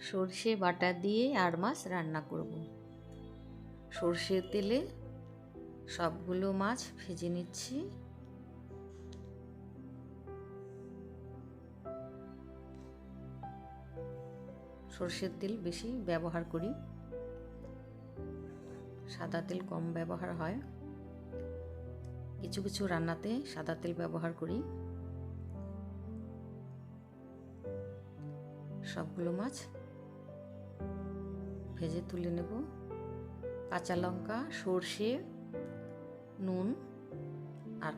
সর্ষে বাটা দিয়ে আর মাছ রান্না করব। সর্ষের তেলে সবগুলো মাছ ভেজে নিচ্ছি। সর্ষের তেল বেশি ব্যবহার করি। সাদা তেল কম ব্যবহার হয়। কিছু কিছু রান্নাতে সাদা তেল ব্যবহার করি। সবগুলো মাছ ভেজে তুলে নেব। কাঁচা লঙ্কা, সর্ষে, নুন আর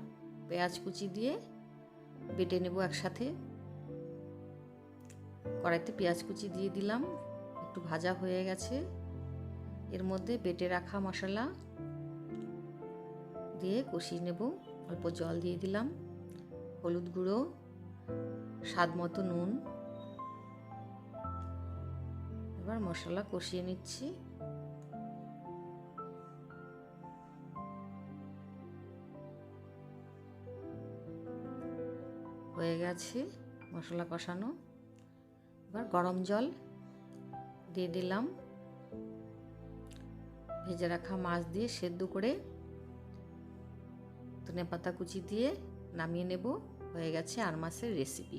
পেঁয়াজ কুচি দিয়ে বেটে নেব একসাথে। কড়াইতে পেঁয়াজ কুচি দিয়ে দিলাম, একটু ভাজা হয়ে গেছে। এর মধ্যে বেটে রাখা মশলা দিয়ে কষিয়ে নেব, অল্প জল দিয়ে দিলাম। হলুদ গুঁড়ো, স্বাদ মতো নুন এবার মশলা কষিয়ে নিচ্ছি। হয়ে গেছে মশলা কষানো। এবার গরম জল দিয়ে দিলাম। ভেজে রাখা মাছ দিয়ে সেদ্ধ করে ধনে পাতা কুচি দিয়ে নামিয়ে নেব। হয়ে গেছে আর মাছের রেসিপি